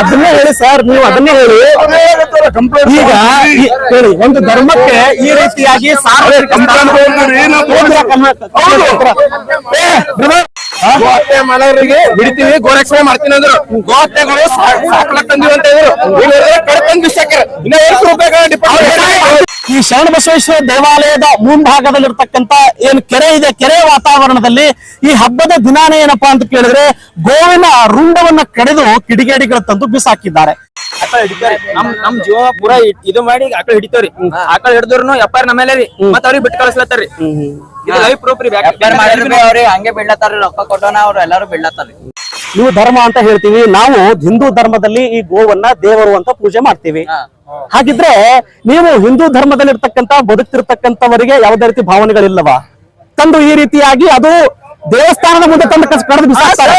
ಅದನ್ನೇ ಹೇಳಿ ಸರ್ ನೀವು ಅದನ್ನೇ ಹೇಳಿ. ಈಗ ಹೇಳಿ ಒಂದು ಧರ್ಮಕ್ಕೆ ಈ ರೀತಿಯಾಗಿ ಸಾರ್ವಜನಿಕ ಗೋಹತ್ಯೆ ಮಾಡೋರಿಗೆ ಬಿಡ್ತೀವಿ ಗೋರಕ್ಷಣೆ ಮಾಡ್ತೀನಿ ಅಂದ್ರು. ಗೋಹತ್ಯೆಗಳು ಸಾಕ್ಲಕ್ ತಂದಿವಿ ಅಂತ ಹೇಳಿದ್ರು ಕಡ್ತಂದ್ ಬಿಸಾಕ್ಯಾರ ಇನ್ನೂ ಎಷ್ಟು ರೂಪಾಯಿ ಡಿಪಾರ್ಟ್ಮೆಂಟ್ ಈ ಶರಣ ಬಸವೇಶ್ವರ ದೇವಾಲಯದ ಮುಂಭಾಗದಲ್ಲಿರ್ತಕ್ಕಂತ ಏನ್ ಕೆರೆ ಇದೆ ಕೆರೆ ವಾತಾವರಣದಲ್ಲಿ ಈ ಹಬ್ಬದ ದಿನಾನೇ ಏನಪ್ಪಾ ಅಂತ ಕೇಳಿದ್ರೆ ಗೋವಿನ ರುಂಡವನ್ನ ಕಡಿದು ಕಿಡಿಗೇಡಿಗಳ ತಂದು ಬಿಸಾಕಿದ್ದಾರೆ ನಮ್ ನಮ್ ಜೀವ ಪೂರಾ ಇದು ಮಾಡಿ ಆಕಳ ಹಿಡಿತೇವ್ರಿ. ಆಕಳ ಹಿಡಿದ್ರು ಎಪ್ಪಾರ ನಮ್ಮೇಲೆ ರೀ. ಮತ್ತ ಅವ್ರಿಗೆ ಬಿಟ್ಟು ಕಳಿಸ್ಲತ್ತಾರ್ರಿ. ಇದು ಲೈಫ್ ಪ್ರೂಫ್ ರೀ. ಹಂಗೆ ಬೀಳ್ಲತ್ತಾರ ರೊಕ್ಕ ಕೊಟ್ಟೋನ ಅವ್ರು ಎಲ್ಲಾರು ಬೀಳ್ಲತ್ತಾರ್ರಿ ನೀವು ಧರ್ಮ ಅಂತ ಹೇಳ್ತೀವಿ ನಾವು ಹಿಂದೂ ಧರ್ಮದಲ್ಲಿ ಈ ಗೋವನ್ನ ದೇವರು ಅಂತ ಪೂಜೆ ಮಾಡ್ತೀವಿ. ಹಾಗಿದ್ರೆ ನೀವು ಹಿಂದೂ ಧರ್ಮದಲ್ಲಿ ಇರ್ತಕ್ಕಂತ ಬದುಕ್ತಿರ್ತಕ್ಕಂಥವರಿಗೆ ಯಾವುದೇ ರೀತಿ ಭಾವನೆಗಳಿಲ್ಲವಾ? ತಂದು ಈ ರೀತಿಯಾಗಿ ಅದು ದೇವಸ್ಥಾನದ ಮುಂದೆ ತಂದು ಕಡ್ದು ಬಿಸಾಕ್ತಾರೆ.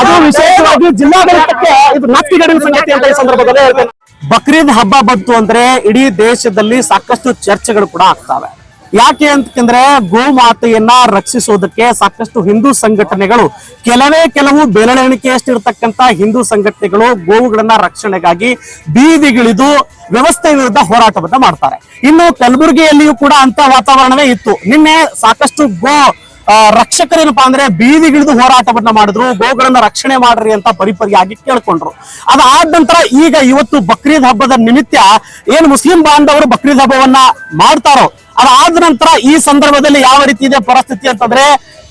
ಅದು ವಿಶೇಷವಾಗಿ ಜಿಲ್ಲಾಡಳಿತಕ್ಕೆ ಇದು ನಾಚಿಕೆಗೇಡಿನ ಸಂಗತಿ ಅಂತ ಈ ಸಂದರ್ಭದಲ್ಲಿ ಹೇಳ್ತೇನೆ. ಬಕ್ರೀದ್ ಹಬ್ಬ ಬಂತು ಅಂದ್ರೆ ಇಡೀ ದೇಶದಲ್ಲಿ ಸಾಕಷ್ಟು ಚರ್ಚೆಗಳು ಕೂಡ ಆಗ್ತವೆ. ಯಾಕೆ ಅಂತಂದ್ರೆ ಗೋಮಾತೆಯನ್ನ ರಕ್ಷಿಸೋದಕ್ಕೆ ಸಾಕಷ್ಟು ಹಿಂದೂ ಸಂಘಟನೆಗಳು, ಕೆಲವೇ ಕೆಲವು ಬೆರಳೆಣಿಕೆಯಷ್ಟಿರ್ತಕ್ಕಂತ ಹಿಂದೂ ಸಂಘಟನೆಗಳು ಗೋವುಗಳನ್ನ ರಕ್ಷಣೆಗಾಗಿ ಬೀದಿಗಿಳಿದು ವ್ಯವಸ್ಥೆ ವಿರುದ್ಧ ಹೋರಾಟವನ್ನ ಮಾಡ್ತಾರೆ. ಇನ್ನು ಕಲಬುರಗಿಯಲ್ಲಿಯೂ ಕೂಡ ಅಂತ ವಾತಾವರಣವೇ ಇತ್ತು. ನಿನ್ನೆ ಸಾಕಷ್ಟು ಗೋ ರಕ್ಷಕರೇನಪ್ಪಾ ಅಂದ್ರೆ ಬೀದಿಗಿಳಿದು ಹೋರಾಟವನ್ನ ಮಾಡಿದ್ರು, ಗೋಗಳನ್ನ ರಕ್ಷಣೆ ಮಾಡ್ರಿ ಅಂತ ಪರಿಪರಿಯಾಗಿ ಕೇಳ್ಕೊಂಡ್ರು. ಅದಾದ ನಂತರ ಈಗ ಇವತ್ತು ಬಕ್ರೀದ್ ಹಬ್ಬದ ನಿಮಿತ್ತ ಏನ್ ಮುಸ್ಲಿಂ ಬಾಂಧವರು ಬಕ್ರೀದ್ ಹಬ್ಬವನ್ನ ಮಾಡ್ತಾರೋ ಅದಾದ ನಂತರ ಈ ಸಂದರ್ಭದಲ್ಲಿ ಯಾವ ರೀತಿ ಇದೆ ಪರಿಸ್ಥಿತಿ ಅಂತಂದ್ರೆ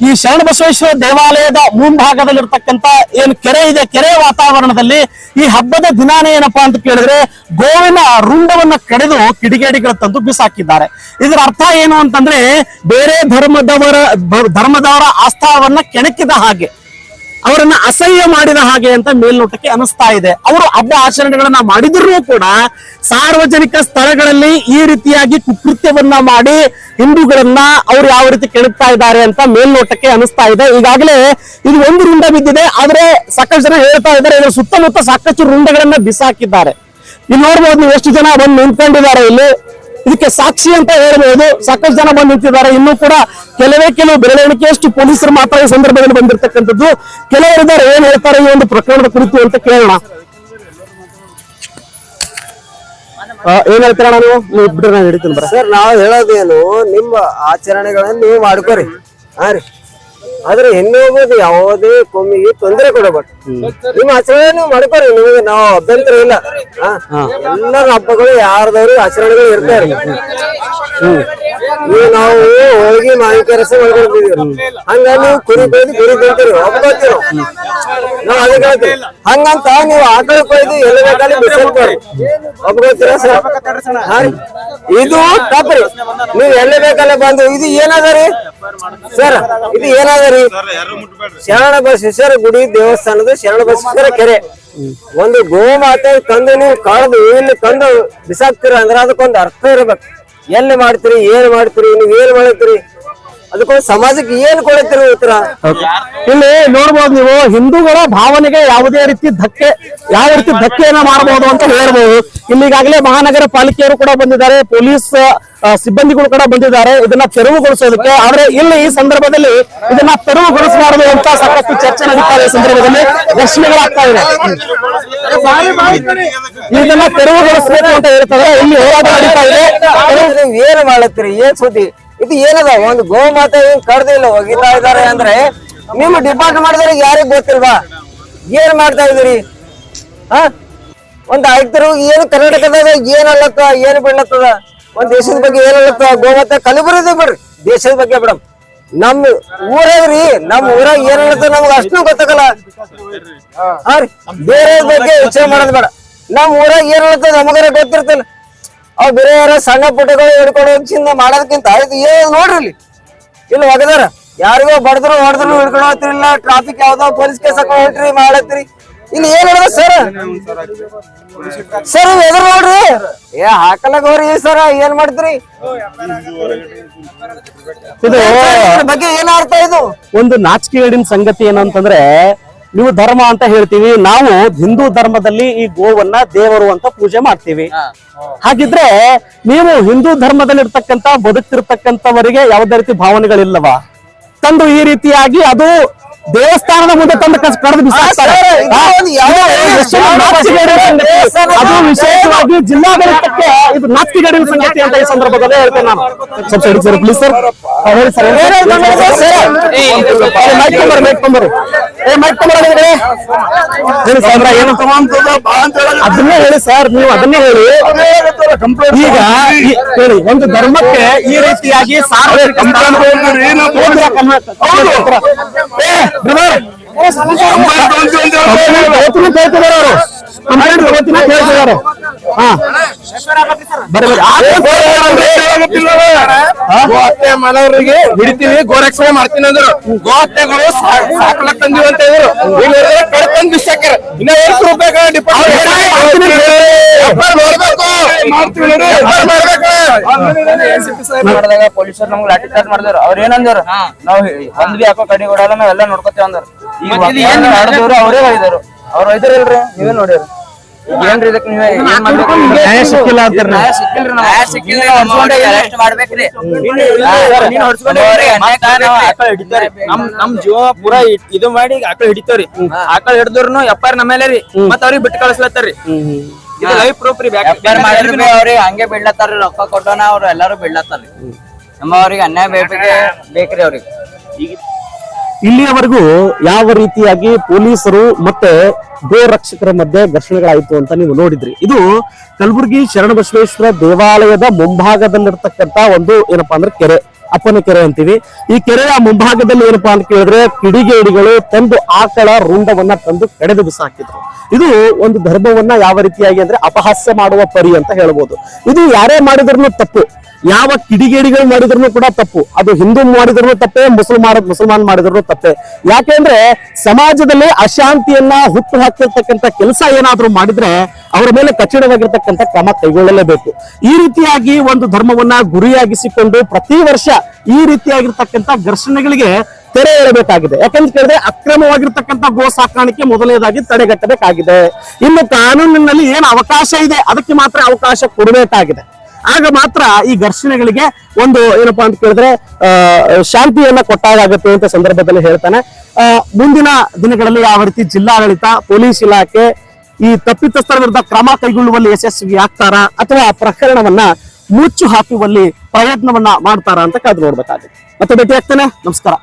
ಈ ಶರಣ ಬಸವೇಶ್ವರ ದೇವಾಲಯದ ಮುಂಭಾಗದಲ್ಲಿರ್ತಕ್ಕಂತ ಏನು ಕೆರೆ ಇದೆ, ಕೆರೆ ವಾತಾವರಣದಲ್ಲಿ ಈ ಹಬ್ಬದ ದಿನಾನೇ ಏನಪ್ಪಾ ಅಂತ ಕೇಳಿದ್ರೆ ಗೋವಿನ ರುಂಡವನ್ನ ಕಡಿದು ಕಿಡಿಗೇಡಿಗಳ ತಂದು ಬಿಸಾಕಿದ್ದಾರೆ. ಇದರ ಅರ್ಥ ಏನು ಅಂತಂದ್ರೆ ಬೇರೆ ಧರ್ಮದವರ ಧರ್ಮದವರ ಆಸ್ಥಾವನ್ನ ಕೆಣಕಿದ ಹಾಗೆ. ಅವರನ್ನ ಅಸಹ್ಯ ಮಾಡಿದ ಹಾಗೆ ಅಂತ ಮೇಲ್ನೋಟಕ್ಕೆ ಅನಿಸ್ತಾ ಇದೆ. ಅವರು ಹಬ್ಬ ಆಚರಣೆಗಳನ್ನ ಮಾಡಿದ್ರು ಕೂಡ ಸಾರ್ವಜನಿಕ ಸ್ಥಳಗಳಲ್ಲಿ ಈ ರೀತಿಯಾಗಿ ಕುಕೃತ್ಯವನ್ನ ಮಾಡಿ ಹಿಂದೂಗಳನ್ನ ಅವ್ರು ಯಾವ ರೀತಿ ಕೆಳುತ್ತಾ ಇದ್ದಾರೆ ಅಂತ ಮೇಲ್ನೋಟಕ್ಕೆ ಅನಿಸ್ತಾ ಇದೆ. ಈಗಾಗಲೇ ಇದು ಒಂದು ರುಂಡ ಬಿದ್ದಿದೆ, ಆದ್ರೆ ಸಾಕಷ್ಟು ಜನ ಹೇಳ್ತಾ ಇದ್ದಾರೆ, ಇದರ ಸುತ್ತಮುತ್ತ ಸಾಕಷ್ಟು ರುಂಡಗಳನ್ನ ಬಿಸಾಕಿದ್ದಾರೆ. ಇಲ್ಲಿ ನೋಡ್ಬೋದು ಎಷ್ಟು ಜನ ಬಂದು ನಿಂತ್ಕೊಂಡಿದ್ದಾರೆ ಇಲ್ಲಿ. ಇದಕ್ಕೆ ಸಾಕ್ಷಿ ಅಂತ ಹೇಳಬಹುದು ಸಾಕಷ್ಟು ಜನ ಬಂದು ನಿಂತಿದ್ದಾರೆ. ಇನ್ನೂ ಕೂಡ ಕೆಲವೇ ಕೆಲವು ಬೆರಳೆಣಿಕೆಯಷ್ಟು ಪೊಲೀಸರು ಮಾತ್ರ ಈ ಸಂದರ್ಭದಲ್ಲಿ ಬಂದಿರತಕ್ಕಂಥದ್ದು. ಕೆಲವರಿದ್ದಾರೆ, ಏನ್ ಹೇಳ್ತಾರೆ ಈ ಒಂದು ಪ್ರಕರಣದ ಕುರಿತು ಅಂತ ಕೇಳೋಣ. ಏನ್ ಹೇಳ್ತೀರಾ ನೀವು? ನೀವು ಬಿಡ್ರಿ ನಾನು ಹಿಡಿತೀನಿ ಬರ. ಸರ್, ನಾವು ಹೇಳೋದೇನು, ನಿಮ್ಮ ಆಚರಣೆಗಳನ್ನ ನೀವು ಮಾಡ್ಕೋರಿ. ಹಾ ರೀ. ಆದ್ರೆ ಹೆಣ್ಣು ಯಾವುದೇ ಕೊಮ್ಮಿಗೆ ತೊಂದರೆ ಕೊಡಬಾರ್ದು. ನಿಮ್ಮ ಆಚರಣೆ ಮಾಡ್ಕೊರಿ ನಿಮಗೆ ನಾವು ಅಭ್ಯಂತರ ಇಲ್ಲ. ಎಲ್ಲ ಎಲ್ಲರ ಹಬ್ಬಗಳು ಯಾರದವ್ರು ಆಚರಣೆಗಳು ಇರ್ತಾರೆ ನೀವು ನಾವು ಹೋಗಿ ಮಾಹಿತಿ ರಸ ಮಾಡ್ಕೊಂಡಿದೀವಿ ಹಂಗ ನೀವು ಕುರಿ ಕೊಯ್ದು ಗುರಿ ಕೊಯ್ತೀರಿ ಒಪ್ಕೋತೀವಿ ನಾವು ಅದಕ್ಕೆ ಹೇಳ್ತೀವಿ ಹಂಗಂತ ನೀವು ಆಟೋ ಕೊಯ್ದು ಎಲ್ಲ ಬೇಕಾದ್ರೆ ಬಿಸಿಲ್ತಾರೆ ಒಪ್ಕೋತೀರಾ ಸರ್ ಇದು ತಪ್ಪರಿ. ನೀವು ಎಲ್ಲ ಬೇಕಲ್ಲ ಬಂದು ಇದು ಏನದ ರೀ? ಸರ್, ಇದು ಏನಾದ್ರಿ? ಶರಣ ಬಸವೇಶ್ವರ ಗುಡಿ, ದೇವಸ್ಥಾನದ ಶರಣ ಬಸವೇಶ್ವರ ಕೆರೆ. ಒಂದು ಗೋಮಾತೆ ತಂದು ನೀವು ಕಳೆದು ಇಲ್ಲಿ ತಂದು ಬಿಸಾಕ್ತೀರ ಅಂದ್ರೆ ಅದಕ್ಕೊಂದು ಅರ್ಥ ಇರ್ಬೇಕು. ಎಲ್ಲಿ ಮಾಡ್ತೀರಿ, ಏನ್ ಮಾಡ್ತೀರಿ, ನೀವ್ ಏನ್ ಮಾಡ್ತೀರಿ ಅದಕ್ಕೊಂದು ಸಮಾಜಕ್ಕೆ ಏನ್ ಕೊಡುತ್ತಿರುವ ಉತ್ತರ? ಇಲ್ಲಿ ನೋಡ್ಬೋದು ನೀವು ಹಿಂದೂಗಳ ಭಾವನೆಗೆ ಯಾವುದೇ ರೀತಿ ಧಕ್ಕೆ ಯಾವ ರೀತಿ ಧಕ್ಕೆಯನ್ನ ಮಾಡಬಹುದು ಅಂತ ಹೇಳ್ಬಹುದು ಇಲ್ಲಿ ಈಗಾಗಲೇ ಮಹಾನಗರ ಪಾಲಿಕೆಯವರು ಕೂಡ ಬಂದಿದ್ದಾರೆ ಪೊಲೀಸ್ ಸಿಬ್ಬಂದಿಗಳು ಕೂಡ ಬಂದಿದ್ದಾರೆ ಇದನ್ನ ತೆರವುಗೊಳಿಸೋದಕ್ಕೆ. ಆದ್ರೆ ಇಲ್ಲಿ ಈ ಸಂದರ್ಭದಲ್ಲಿ ಇದನ್ನ ತೆರವುಗೊಳಿಸಬಾರದು ಅಂತ ಸಾಕಷ್ಟು ಚರ್ಚೆ ನಡೀತಾ ಇದೆ ಸಂದರ್ಭದಲ್ಲಿ. ಪ್ರಶ್ನೆಗಳಾಗ್ತಾ ಇದೆ ಇದನ್ನ ತೆರವುಗೊಳಿಸಬೇಕು ಅಂತ ಹೇಳ್ತಾರೆ ಇಲ್ಲಿ ಹೋರಾಟ ನಡೀತಾ ಇದೆ. ನೀವು ಏನ್ ಮಾಡತ್ತೀರಿ ಏನ್ ಸುದ್ದಿ? ಇದು ಏನದ? ಒಂದು ಗೋಮಾತೆ ಏನ್ ಕಡ್ದಿಲ್ಲ ಒಗಿತಾ ಇದಾರೆ ಅಂದ್ರೆ ನಿಮ್ ಡಿಪಾರ್ಟ್ ಮಾಡಿದ್ರೆ ಯಾರಿಗ್ ಗೊತ್ತಿಲ್ವಾ? ಏನ್ ಮಾಡ್ತಾ ಇದೀರಿ ಹ? ಒಂದ್ ಆಯ್ತರು, ಏನು ಕರ್ನಾಟಕದಾಗ ಏನ್ ಅಲ್ಲತ್ತ, ಏನ್ ಬಿಡ್ಲತ್ತದ? ಒಂದ್ ದೇಶದ ಬಗ್ಗೆ ಏನ್ ಅಲ್ಲತ್ತ, ಗೋಮಾತೆ ಕಲಬುರಗಿ ಬಿಡ್ರಿ, ದೇಶದ ಬಗ್ಗೆ ಬಿಡಮ್ ನಮ್ ಊರಾಗ್ರಿ ನಮ್ ಊರಾಗ ಏನ್ ಅಲ್ಲತ್ತ ನಮ್ಗೆ ಅಷ್ಟು ಗೊತ್ತಾಗಲ್ಲ. ಹಾ ರೀ ಬೇರೆ ಬಗ್ಗೆ ಯೋಚನೆ ಮಾಡೋದ್ ಬೇಡ. ನಮ್ ಊರಾಗ ಏನ್ ಅಲ್ಲತ್ತ ನಮಗಾರ ಗೊತ್ತಿರ್ತಲ್ಲ. ಅವ್ ಬೇರೆ ಯಾರ ಸಣ್ಣ ಪುಟ್ಟಗಳು ಹಿಡ್ಕೊಂಡು ಚಿಂದ ಮಾಡೋದಕ್ಕಿಂತ ಇದು ಏನು ನೋಡ್ರಿ ಇಲ್ಲಿ? ಇಲ್ಲಿ ಒಗದಾರ. ಯಾರಿಗೋ ಬಡದ್ರು ಹೊಡೆದ್ರು ಹಿಡ್ಕೊಂಡು ಟ್ರಾಫಿಕ್ ಯಾವ್ದೋ ಪೊಲೀಸ್ ಕೇಸ್ ಹೊಂಟ್ರಿ ಮಾಡತ್ರಿ ಇಲ್ಲಿ ಏನ್ ಹೇಳಿದ ಸರ್? ಸರ್ ಎದುರು ನೋಡ್ರಿ. ಏ ಹಾಕಲ್ಲ ಗೌರಿ ಸರ್ ಏನ್ ಮಾಡ್ತೀರಿ? ಇದು ಬಗ್ಗೆ ಏನ್ ಅರ್ಥ ಇದು? ಒಂದು ನಾಚಿಕೆ ಹೇಳಿನ ಸಂಗತಿ ಏನು ಅಂತಂದ್ರೆ ನೀವು ಧರ್ಮ ಅಂತ ಹೇಳ್ತೀವಿ ನಾವು ಹಿಂದೂ ಧರ್ಮದಲ್ಲಿ ಈ ಗೋವನ್ನ ದೇವರು ಅಂತ ಪೂಜೆ ಮಾಡ್ತೀವಿ. ಹಾಗಿದ್ರೆ ನೀವು ಹಿಂದೂ ಧರ್ಮದಲ್ಲಿ ಇರ್ತಕ್ಕಂತ ಬದುಕ್ತಿರ್ತಕ್ಕಂಥವರಿಗೆ ಯಾವುದೇ ರೀತಿ ಭಾವನೆಗಳಿಲ್ಲವಾ? ತಂದು ಈ ರೀತಿಯಾಗಿ ಅದು ದೇವಸ್ಥಾನದ ಮುಂದೆ ತಂದು ಕಸ ಕಡ್ದು ಬಿಸಾಕ್ತಾರೆ. ಅದು ವಿಶೇಷವಾಗಿ ಜಿಲ್ಲಾಡಳಿತಕ್ಕೆ ಇದು ನಾಚಿಕೆಗೇಡಿನ ಸಂಗತಿ ಅಂತ ಈ ಸಂದರ್ಭದಲ್ಲಿ ಹೇಳ್ತೇನೆ ನಾನು. ಸ್ವಲ್ಪ ಹೇಳಿ ಸರ್ ಪ್ಲೀಸ್ ಸರ್. ಹೇಳಿ. ಸರ್ ಮೈಕ್ ತೊಂಬರ್ರಿ ಮೈಕ್ ತೊಂಬರ್ರಿ. ಏ ಮೈಕ್ ತೊಂಬರ್ರಿ ಹೇಳಿ. ಸರ್ ಏನು? ಅದನ್ನೇ ಹೇಳಿ ಸರ್ ನೀವು ಅದನ್ನೇ ಹೇಳಿ. ಈಗ ಹೇಳಿ ಒಂದು ಧರ್ಮಕ್ಕೆ ಈ ರೀತಿಯಾಗಿ ಸಾರ್ವಜನಿಕ ಕೇಳ್ತಿದಾರೆ ಹಾ ಹಿಡಿತೀವಿ ಗೋರಕ್ಷಣೆ ಮಾಡ್ತೀನಿ ಅಂದ್ರು ಗೋಹತ್ಯೆಗಳು ಸಾಕ್ಲಕ್ ತಂದಿವಿ ಅಂತ ಹೇಳಿದ್ರೆ ಕಡ್ತಂದ್ ಬಿಸಾಕ್ಯಾರ ಇನ್ನ ಎಷ್ಟು ರೂಪಾಯಿ ಡಿಪಾರ್ಟ್ಮೆಂಟ್ ಮಾಡಿದಾಗ ಪೊಲೀಸರು ನಮ್ಗೆ ಲಾಠಿ ಚಾರ್ಜ್ ಮಾಡಿದ್ರು ಅವ್ರ ಏನಂದ್ರು ನಾವ್ ಒಂದ್ ಬಿ ಹಾಕೋ ಕಡಿ ಕೊಡಲ್ಲ ನಾವೆಲ್ಲ ನೋಡ್ಕೊತೇವ್ ಅಂದ್ರ. ಈಗ ನಡೆದವ್ರು ಅವರೇ ಒಯ್ದರು ಅವ್ರು ಒಯ್ದಿರಲ್ರಿ ನೀವೇ ನೋಡಿರಿ ಏನ್ರಿ ಇದಕ್ ನೀವೇ ಏನ್ ಮಾಡ್ಬೇಕು? ನ್ಯಾಯ ಸಿಕ್ಕಿಲ್ಲ ಅಂತೀರಿ. ನ್ಯಾಯ ಸಿಕ್ಕಿಲ್ರಿ ನಾವು ನ್ಯಾಯ ಸಿಕ್ಕಿಲ್ಲ ಅರೆಸ್ಟ್ ಮಾಡ್ಬೇಕ್ರಿ. ನಮ್ ನಮ್ ಜೀವ ಪೂರಾ ಇದು ಮಾಡಿ ಆಕಳ ಹಿಡಿತಾವ್ರಿ. ಆಕಳ ಹಿಡಿದ್ರು ನಮ್ಮ ಮೇಲೆ ರೀ. ಮತ್ತ ಅವ್ರಿಗೆ ಬಿಟ್ಟು ಕಳಿಸ್ಲತ್ತಾರ್ರಿ. ಇದು ಲೈಫ್ ಪ್ರೂಫ್ ರೀ ಮಾಡಿದ್ರು ಹಂಗೆ ಬಿಡ್ಲತ್ತಾರ್ರಿ ರೊಕ್ಕ ಕೊಟ್ಟೋನ ಅವ್ರು ಎಲ್ಲಾರು ಬಿಡ್ಲತ್ತಾರ್ರಿ ನಮ್ಮ ಅವ್ರಿಗೆ ಅನ್ಯಾಯ ಬೇಕ್ರಿ ಬೇಕ್ರಿ ಅವ್ರಿಗೆ. ಇಲ್ಲಿಯವರೆಗೂ ಯಾವ ರೀತಿಯಾಗಿ ಪೊಲೀಸರು ಮತ್ತೆ ಗೋ ರಕ್ಷಕರ ಮಧ್ಯೆ ಘರ್ಷಣೆಗಳಾಯಿತು ಅಂತ ನೀವು ನೋಡಿದ್ರಿ. ಇದು ಕಲಬುರಗಿ ಶರಣಬಸವೇಶ್ವರ ದೇವಾಲಯದ ಮುಂಭಾಗದಲ್ಲಿರ್ತಕ್ಕಂತ ಒಂದು ಏನಪ್ಪಾ ಅಂದ್ರೆ ಕೆರೆ. ಅಪ್ಪನ ಕೆರೆ ಅಂತೀವಿ. ಈ ಕೆರೆಯ ಮುಂಭಾಗದಲ್ಲಿ ಏನಪ್ಪಾ ಅಂತ ಕೇಳಿದ್ರೆ ಕಿಡಿಗೇಡಿಗಳು ತಂದು ಆಕಳ ರುಂಡವನ್ನ ತಂದು ಕಡೆದು ಬಿಸಾಕಿದ್ರು. ಇದು ಒಂದು ಧರ್ಮವನ್ನ ಯಾವ ರೀತಿಯಾಗಿ ಅಂದ್ರೆ ಅಪಹಾಸ್ಯ ಮಾಡುವ ಪರಿ ಅಂತ ಹೇಳ್ಬೋದು. ಇದು ಯಾರೇ ಮಾಡಿದ್ರು ತಪ್ಪು. ಯಾವ ಕಿಡಿಗೇಡಿಗಳು ಮಾಡಿದ್ರು ಕೂಡ ತಪ್ಪು. ಅದು ಹಿಂದೂ ಮಾಡಿದ್ರು ತಪ್ಪೇ ಮುಸಲ್ಮಾನ ಮುಸಲ್ಮಾನ್ ಮಾಡಿದ್ರು ತಪ್ಪೇ. ಯಾಕೆಂದ್ರೆ ಸಮಾಜದಲ್ಲಿ ಅಶಾಂತಿಯನ್ನ ಹುಟ್ಟು ಹಾಕಿರ್ತಕ್ಕಂಥ ಕೆಲಸ ಏನಾದ್ರೂ ಮಾಡಿದ್ರೆ ಅವರ ಮೇಲೆ ಕಠಿಣವಾಗಿರ್ತಕ್ಕಂಥ ಕ್ರಮ ಕೈಗೊಳ್ಳಲೇಬೇಕು. ಈ ರೀತಿಯಾಗಿ ಒಂದು ಧರ್ಮವನ್ನ ಗುರಿಯಾಗಿಸಿಕೊಂಡು ಪ್ರತಿ ವರ್ಷ ಈ ರೀತಿಯಾಗಿರ್ತಕ್ಕಂಥ ಘರ್ಷಣೆಗಳಿಗೆ ತೆರೆ ಎಳಬೇಕಾಗಿದೆ. ಯಾಕಂತ ಕೇಳಿದ್ರೆ ಅಕ್ರಮವಾಗಿರ್ತಕ್ಕಂಥ ಗೋ ಸಾಕಾಣಿಕೆ ಮೊದಲನೇದಾಗಿ ತಡೆಗಟ್ಟಬೇಕಾಗಿದೆ. ಇನ್ನು ಕಾನೂನಿನಲ್ಲಿ ಏನು ಅವಕಾಶ ಇದೆ, ಅದಕ್ಕೆ ಮಾತ್ರ ಅವಕಾಶ ಕೊಡಬೇಕಾಗಿದೆ. ಆಗ ಮಾತ್ರ ಈ ಘರ್ಷಣೆಗಳಿಗೆ ಒಂದು ಏನಪ್ಪಾ ಅಂತ ಕೇಳಿದ್ರೆ ಶಾಂತಿಯನ್ನ ಕೊಟ್ಟಾಗುತ್ತೆ ಅಂತ ಸಂದರ್ಭದಲ್ಲಿ ಹೇಳ್ತಾನೆ. ಮುಂದಿನ ದಿನಗಳಲ್ಲಿ ಯಾವ ರೀತಿ ಜಿಲ್ಲಾಡಳಿತ, ಪೊಲೀಸ್ ಇಲಾಖೆ ಈ ತಪ್ಪಿತಸ್ಥರ ವಿರುದ್ಧ ಕ್ರಮ ಕೈಗೊಳ್ಳುವಲ್ಲಿ ಯಶಸ್ವಿ ಆಗ್ತಾರ ಅಥವಾ ಆ ಪ್ರಕರಣವನ್ನ ಮುಚ್ಚು ಹಾಕುವಲ್ಲಿ ಪ್ರಯತ್ನವನ್ನ ಮಾಡ್ತಾರ ಅಂತ ಕಾದು ನೋಡ್ಬೇಕಾಗುತ್ತೆ. ಮತ್ತೆ ಭೇಟಿ ಆಗ್ತಾನೆ. ನಮಸ್ಕಾರ.